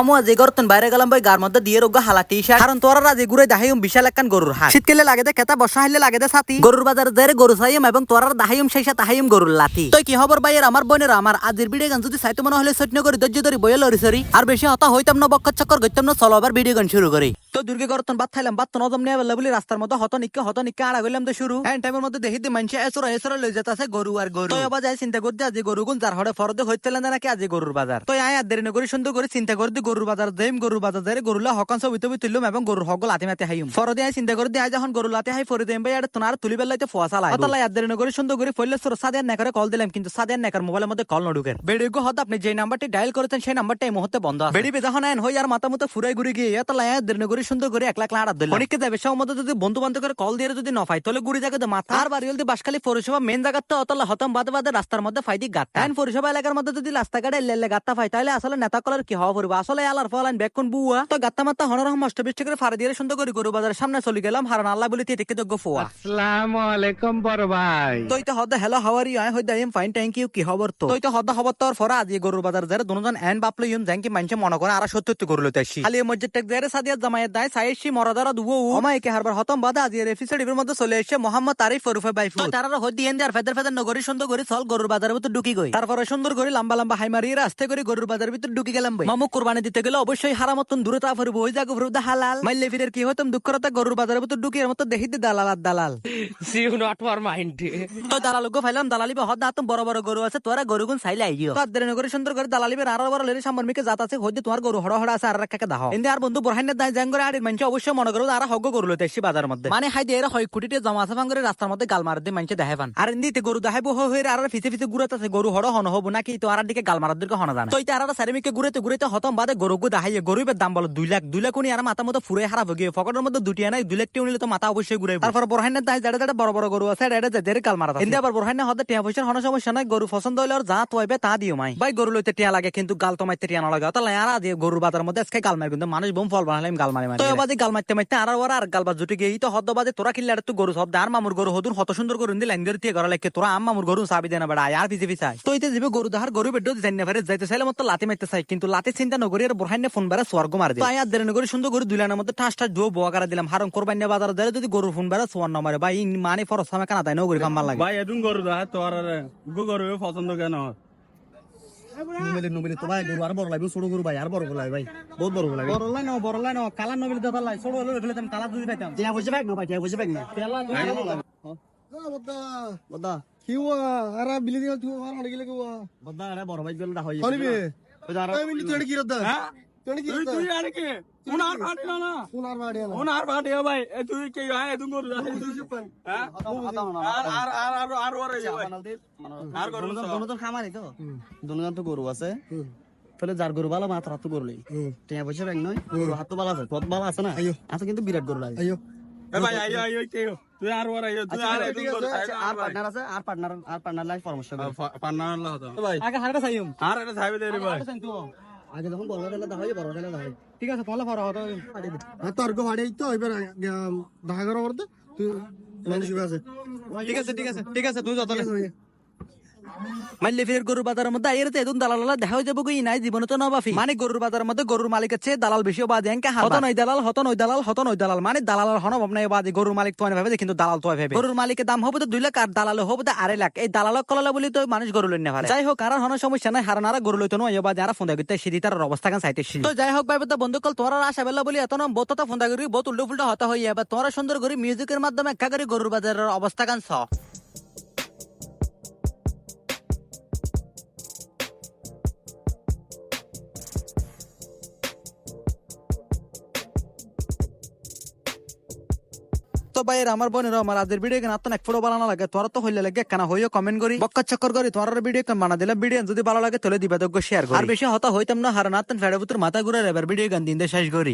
মামু আজ গরতন বাইরে গেলাম ভাই গার মধ্যে দিয়ে রোগ হালা টি শার্ট কারণ তোরা রাজি ঘুরে দাহাইম বিশাল একখান গরুর হাট শীতকালে লাগে দে কেতা বর্ষা হাইলে লাগে দে সাথী গরুর বাজার দেরে গরু চাইম এবং তোরা দাহাইম সেই সাথে তাহাইম গরুর লাতি তুই কি খবর ভাইয়ের আমার বোনের আমার আজের ভিডিও গান যদি সাইতে মনে হলে সৈন্য করে ধৈর্য ধরি বইয়ে লরি সরি আর বেশি হতা হইতাম না বক্কর চক্কর গইতাম না চলো আবার ভিডিও গান শুরু করি তো দুর্গে গরতন বাদ খাইলাম বাদ তো নজম নিয়ে বললে বলি রাস্তার মধ্যে হত নিক্কা হত নিক্কা আড়া গেলাম তো শুরু হ্যাঁ টাইমের মধ্যে দেখি দিয়ে মানুষ এসরা এসরা লই যেতে আছে গরু আর গরু তো যাই চিন্তা করতে আজি গরু গুন যার হড়ে ফরদে হইতেলে না নাকি আজি গরুর বাজার তো আয় আর দেরি নগরী সুন্দর করে চিন্তা করে দি গরুর বাজার দেম গরুর বাজার যাই গরুলা হকান সব ইতবি তুললাম এবং গরুর হক লাতি মাতি হাইম ফরদে আয় চিন্তা করে দি আয় যখন গরু লাতি হাই ফরে দেম ভাই আর তোনার তুলি বেলাইতে ফোয়াশা লাই অতলা আর দেরি নগরী সুন্দর করে ফইলে সর সাদিয়ার নেকারে কল দিলাম কিন্তু সাদিয়ার নেকার মোবাইলের মধ্যে কল নডুকের বেড়িগো হদ আপনি যে নাম্বারটি ডায়াল করেছেন সেই নাম্বারটা এই মুহূর্তে বন্ধ আছে। বেড়ি বেদা হনায়ন হই আর মাথা মতো ফুরাই ঘুরে গিয়ে এতলা আয় দেরি নগরী সুন্দর করে এক লাখ লাড়া দিল অনেককে যাবে সব মধ্যে যদি বন্ধু বান্ধব করে কল দিয়ে যদি ন পাই তাহলে গুড়ি জায়গাতে মাথা। আর বাড়ি হলতে বাসখালী পৌরসভা মেন জায়গাতে অতলা হতম বাদে বাদে রাস্তার মধ্যে ফাইদি গাত্তা আইন পৌরসভা এলাকার মধ্যে যদি রাস্তাঘাটে লেলে গাত্তা পাই তাহলে আসলে নেতা কলার কি হওয়া পড়বে? আসলে আলার ফলাইন বেকুন বুয়া? তো গাত্তা মাত্তা হনরহম অষ্ট বিশ করে ফাড়ি দিয়ে সুন্দর করে গরু বাজারের সামনে চলে গেলাম। হারান আল্লাহ বলে টিকে যোগ্য ফোয়া? আসসালামু আলাইকুম বড় ভাই। তই তো হদা hello how are you I হইদা am fine thank you কি খবর তো তই তো হদা খবর তোর ফরা আজি গরুর বাজার যারে দুজন এন বাপলে ইউম জাঙ্কি মানছে মনে করে আর সত্য তো গরু লইতে আসি। খালি মসজিদ টেক যারে সাদিয়া জামায়াত দাই সাইশি মরাদারা দুও আমায় কে হারবার হতম বাদা আজি এফিসিডির মধ্যে চলে এসে মোহাম্মদ তারিফ ফরুফে বাইফু তারা হদি এন আর ফেদার ফেদার নগরী সুন্দর করে চল গরুর বাজারের ভিতর ঢুকি গই। তারপরে সুন্দর করে লম্বা লম্বা হাই মারি রাস্তা করে গরুর বাজারের ভিতর ঢুকি গেলাম ভাই মামু কুরবানি দিতে গেলে অবশ্যই হারামতন দূরে তা ফরবো ওই জায়গা ফরবো হালাল। মাইলে ফিরের কি হতাম দুঃখ রাতা গরুর বাজারের ভিতর ঢুকি এর মতো দেখি দি দালাল আর দালাল। সিউ নট ফর মাইন্ড তো দালাল গো ফাইলাম দালালি বা হদ হাতম বড় বড় গরু আছে তোরা গরু গুন সাইলে আইও তো দেরি নগরে সুন্দর করে দালালি বে আর বড় লেরি সামর মিকে জাত আছে হইতে তোমার গরু হড় হড় আছে আর রাখাকে দাও এন্দি আর বন্ধু বরহাইনে দাই জাঙ্গরে আর মানুষ অবশ্যই মনে করো আর হগ্গ গরু লইতে এসে বাজার মধ্যে। মানে হাই দিয়ে হয় কুটিতে জমা আছে ভাঙ্গরে রাস্তার মধ্যে গাল মার দিয়ে মানুষ দেখাই পান আর এন্দিতে গরু দেখাইব হয়ে আর ফিসে ফিসে ঘুরাতে আছে গরু হড় হন হব নাকি তো আর দিকে গাল মারার দিকে হন জানা। তো ইতে আর সারি মিকে ঘুরেতে ঘুরেতে হতম বাদে গরু গু দেখাইয়ে গরুবের দাম বলো দুই লাখ দুই লাখ উনি আর মাথা মতো ফুরে হারাব গিয়ে ফকটের মধ্যে দুটি আনাই দুই লাখ টি উনিলে তো মাথা অবশ্যই ঘুরে তারপর বরহাইনে দাই জাড়ে জাড়ে বড় বড় গরু আছে এটা যেতে গাল মারা এন্দি আবার বরহাইনে হদে টিয়া পয়সার হন সমস্যা নাই গরু পছন্দ হইলে আর যা তোয়াইবে তা দিও মাই। ভাই গরু লইতে টিয়া লাগে কিন্তু গাল তো মাইতে টিয়া না লাগে তাহলে আর আজ গরুর বাজার মধ্যে আজকে গাল মারি কিন্তু মানুষ বোম ফল বানালাম গাল মারি মারি তো বাদে গাল মারতে মারতে আর আর আর গাল বাজ জুটে গিয়ে তো হদ বাদে তোরা কিল্লে আর তো গরু সব আর মামুর গরু হদুন হত সুন্দর করে ইন্দি লাইন দিয়ে করা লাগে তোরা আম মামুর গরু সাবি দেনা বেড়া আর পিছে পিছাই তো ইতে যাবে গরু দাহার গরু বেড্ডো জানি না ফেরে যাইতে চাইলে মতো লাতি মারতে চাই কিন্তু লাতি চিন্তা নগরী আর বরহাইনে ফোন বেড়া স্বর্গ মার দিয়ে আর দেরি নগরী সুন্দর গরু দুইলানের মধ্যে ঠাস ঠাস দুও বোয়া করা দিলাম। হারম কোরবানি বাজার দিলে যদি গরু ফোন বেড়া সোয়ার নামারে ভাই মানে ফরস সামে কানা তাই নগরী কাম্বার লাগে। ভাই এদুন গরু দা তোর গু গরু পছন্দ কেন? নমিলে নমিলে তো ভাই গরু আর বড় লাগবে ছোট গরু ভাই আর বড় গরু লাগবে ভাই। বহুত বড় গরু লাগবে। বড় লাই ন বড় লাই ন কালা নবিল দাদা লাই ছোট হলে ফেলে কালা দুই পাইতাম। টিয়া পয়সা ব্যাগ না ভাই টিয়া পয়সা ব্যাগ না। বদা কিউয়া আরা বিলি দিও তুই আর হড় গিলে কিউয়া বদা আরে বড় ভাই গেল কি কি কি না কি হয় গরু দা হ্যাঁ আর আর আর আর আর ওরে ভাই আর গরু দোনো দোনো তো খামারি তো দোনো তো গরু আছে তাহলে যার গরু ভালো মাত্র হাত গরু টিয়া পয়সা ব্যাগ নয় হাত তো ভালো আছে পথ ভালো আছে না আছে কিন্তু বিরাট গরু লাগে ভাই আই আই কি তুই আর ওরে তুই আর আর পার্টনার আছে? আর পার্টনার আর পার্টনার লাইফ পরামর্শ করে পান্না আল্লাহ হতো। ভাই। আগে হারটা চাইম আর এটা থাইবে দে রে ভাই আগে যখন বড় দিলে দা হয় বড় দিলে দা ঠিক আছে পলা ফরা হতো। আর তোর গো বাড়ি তো এবার দেখা করো করতে তুই মানুষ আছে। ঠিক আছে ঠিক আছে ঠিক আছে তুই যত মাইলে ফিরের গরুর বাজারের মধ্যে আইরে এদুন দালাল দেখা হয়ে যাব কি নাই জীবনে তো নবাফি। মানে গরুর বাজারের মধ্যে গরুর মালিকের চেয়ে দালাল বেশি বাজে এনকে হত নয় দালাল হত নয় দালাল হত নয় দালাল মানে দালালের হন ভাবনা বাজে গরুর মালিক তো ভাবে কিন্তু দালাল তো ভাবে। গরুর মালিকের দাম হবে তো দুই লাখ আর দালালে হবে তো আড়াই লাখ। এই দালালক কলালে বলি তো মানুষ গরু লইনে পারে যাই হোক আর হন সমস্যা নাই হারানারা গরু লইতো নয় বাজে আর ফোন করতে সিধি তার অবস্থা কান চাইতে তো যাই হোক ভাই তো বন্ধু কল তোরা আশা বেলা বলি এত নাম বোত ফোন করি বহুত উল্টো ফুল্টো হতা হইয়া এবার তোরা সুন্দর করে মিউজিকের মাধ্যমে একা করে গরুর বাজারের অবস্থা কান ছ তো ভাইয়ের আমার বোনের আমার আজের ভিডিও কেন এক ফটো বানানো লাগে, তোরা তো হইলে লাগে কেন হইও কমেন্ট করি। বক্কা চক্কর করি তোর ভিডিও কেন বানা দিলে ভিডিও যদি ভালো লাগে তাহলে দিবা শেয়ার করি। আর বেশি হতা হইতাম না, হারান আত্মন ফেড়ে মাথা ঘুরে এবার ভিডিও গান দিন শেষ করি।